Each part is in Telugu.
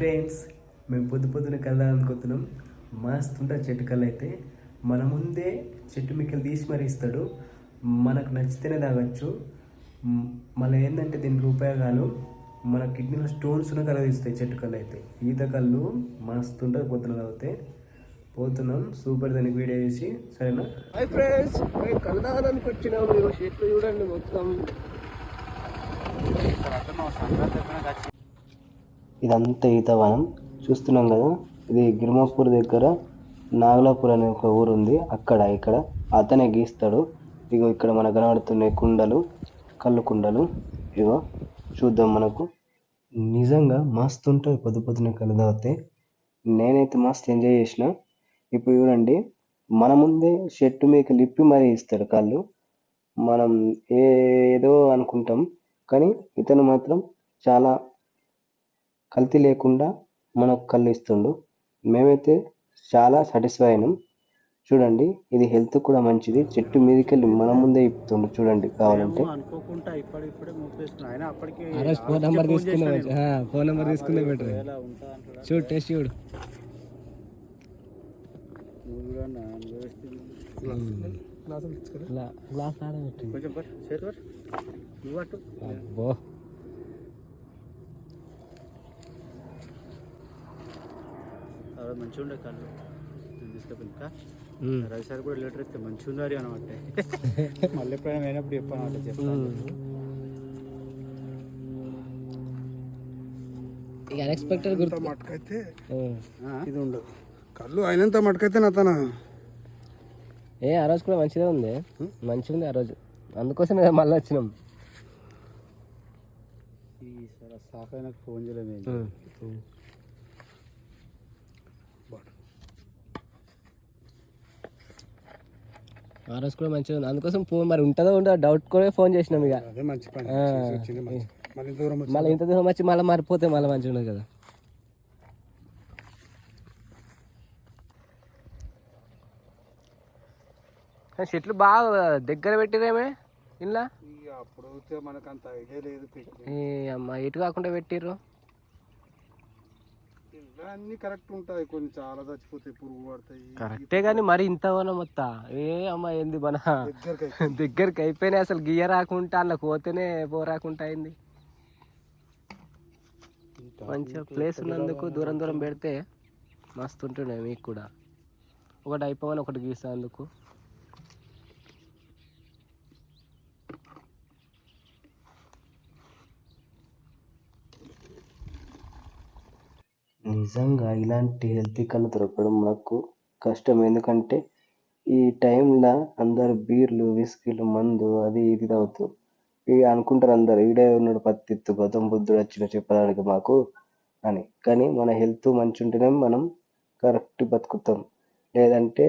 ఫ్రెండ్స్ మేము పొద్దు పొద్దున కలదాం అనుకుంటున్నాం మస్తు ఉంటుంది చెట్టు కళ్ళు అయితే మన ముందే చెట్టు మిక్కలు తీసి మరీ ఇస్తాడు. మనకు నచ్చితేనే తాగొచ్చు. మళ్ళీ ఏంటంటే దీనికి ఉపయోగాలు మన కిడ్నీలో స్టోన్స్ కలగిస్తాయి చెట్టు కళ్ళు అయితే. ఈత కళ్ళు మస్తు ఉంటుంది పొద్దున తాగితే పోతున్నాం. సూపర్ దానికి వీడియో చేసి సరేనా? హాయ్ ఫ్రెండ్స్ మేము కలదానికి వచ్చినాము చెట్లు చూడండి మొత్తం. ఇదంతా ఈతవనం చూస్తున్నాం కదా ఇది గిరిమాపూర్ దగ్గర నాగలాపూర్ అనే ఒక ఊరు ఉంది. అక్కడ ఇక్కడ అతనే గీస్తాడు. ఇగో ఇక్కడ మనకు కనబడుతున్నాయి కుండలు కళ్ళు కుండలు. ఇగో చూద్దాం మనకు. నిజంగా మస్తు ఉంటుంది పొద్దు పొద్దున కళ్ళు తాగితే. నేనైతే మస్తు ఎంజాయ్ చేసిన. ఇప్పుడు చూడండి మన ముందే చెట్టు మీకు లిప్పి మరీ ఇస్తాడు కళ్ళు. మనం ఏదో అనుకుంటాం. కానీ ఇతను మాత్రం చాలా కల్తీ లేకుండా మనకు కళ్ళు ఇస్తుండు. మేమైతే చాలా సాటిస్ఫై అయినాం. చూడండి ఇది హెల్త్ కూడా మంచిది. చెట్టు మీదకి వెళ్ళి మన ముందే ఇప్పుతుండు చూడండి కావాలంటే. అనుకోకుండా ఆయన అప్పటికి ఫోన్ నెంబర్ తీసుకున్నా ఫోన్ నెంబర్ తీసుకునే బెటర్ చూడు టేస్ట్ చూడు. గ్లాస్ కొంచెం నువ్వు రోజు మంచిగా ఉండే కళ్ళు. నేను తీసుకెళ్ళి ఇంకా ఉమ్. రవి సార్ కూడా లెటర్ ఇస్తే మంచిగా ఉన్నారు అనమాట మళ్ళీ ఎప్పుడైనా అయినప్పుడు చెప్పాను అంటే చెప్తాను. ఇక అన్ఎక్స్పెక్టెడ్ గుర్తు మటుకైతే? ఇది ఉండదు. కళ్ళు అయినంత మటుకైతే నా తన. ఏ ఆ రోజు కూడా మంచిగా ఉంది. మంచిగా ఉంది ఆ రోజు. అందుకోసం మళ్ళీ వచ్చినాం. ఈ సార్ సాఫ్ అయినాక ఫోన్ చేయలేము ఆ రోజు కూడా మంచిగా ఉంది. అందుకోసం ఫోన్ మరి ఉంటుందో ఉంటుందో డౌట్ కూడా ఫోన్ చేసినాం ఇక. అదే మంచి పని. ఆ. చేసి వచ్చింది మంచి. మళ్ళీ ఇంత దూరం వచ్చి మళ్ళీ ఇంత దూరం వచ్చి మళ్ళీ మారిపోతే మళ్ళీ మంచిగా ఉండదు కదా. చెట్లు బాగా దగ్గర పెట్టిరేమే? ఇలా ఇక అప్పుడు అయితే మనకు అంత ఐడియా లేదు పిక్. అమ్మ ఎటు కాకుండా పెట్టిర్రు? అన్ని కరెక్ట్ ఉంటాయి. కొన్ని చాలా చచ్చిపోతాయి పురుగు పడతాయి. కరెక్టే కానీ మరి ఇంత మొత్త ఏ అమ్మ ఏంది మన దగ్గరికి అయిపోయినాయి అసలు గియ్య రాకుండా అలా పోతేనే పోరాకుండా అయింది. మంచిగా ప్లేస్ ఉన్నందుకు దూరం దూరం పెడితే మస్తు ఉంటుండే మీకు కూడా. ఒకటి అయిపోవని ఒకటి గీస్తా నిజంగా ఇలాంటి హెల్తీ కళ్ళు దొరకడం మనకు కష్టం. ఎందుకంటే ఈ టైంలో అందరు బీర్లు విస్కీలు మందు అది ఇది తాగుతారు ఇక అనుకుంటారు అందరు ఈడే ఉన్నాడు పత్తిత్తు గౌతమ బుద్ధుడు వచ్చిన చెప్పడానికి మాకు అని. కానీ మన హెల్త్ మంచి ఉంటేనే మనం కరెక్ట్ బతుకుతాం. లేదంటే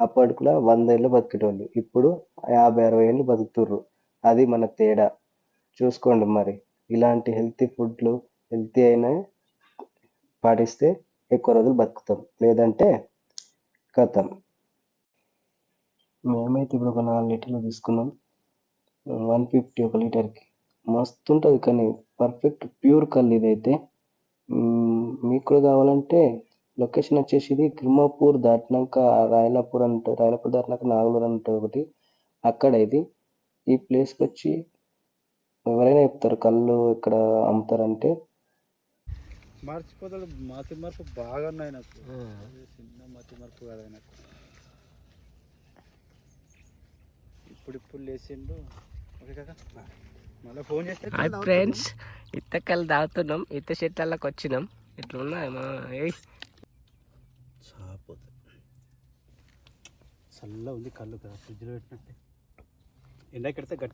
అప్పటికులా వంద ఏళ్ళు బతికేటోళ్ళు. ఇప్పుడు యాభై అరవై ఏళ్ళు బతుకుతుర్రు. అది మన తేడా. చూసుకోండి మరి ఇలాంటి హెల్తీ ఫుడ్లు హెల్తీ అయినా పాటిస్తే ఎక్కువ రోజులు బతుకుతాం. లేదంటే కథం మేమైతే ఇప్పుడు ఒక నాలుగు లీటర్లు తీసుకున్నాం. వన్ ఫిఫ్టీ ఒక లీటర్కి. మస్తు ఉంటుంది కానీ పర్ఫెక్ట్ ప్యూర్ కళ్ళు ఇదైతే. మీకు కూడా కావాలంటే లొకేషన్ వచ్చేసి ఇది కిర్మాపూర్ దాటినాక రాయలాపూర్ అంటే రాయలపూర్ దాటినాక నాగలూరు అంటే ఒకటి. అక్కడ ఇది. ఈ ప్లేస్కి వచ్చి ఎవరైనా చెప్తారు కళ్ళు ఇక్కడ అమ్ముతారంటే మర్చిపోతాడు మతి మార్పు బాగా ఉన్నాయి నాకు చిన్న మతి మార్పు కదా నాకు. ఇప్పుడు ఇప్పుడు లేచిండు. ఓకే కాక మళ్ళీ ఫోన్ చేస్తే హాయ్ ఫ్రెండ్స్ ఇత్త కళ్ళు తాగుతున్నాం ఇత్త చెట్లకి వచ్చినాం. ఇట్లా ఉన్నాయి మా ఏయ్. చాపోతుంది చల్ల ఉంది కళ్ళు కదా ఫ్రిడ్జ్లో పెట్టినట్టే. ఎండ కెడితే గట్టి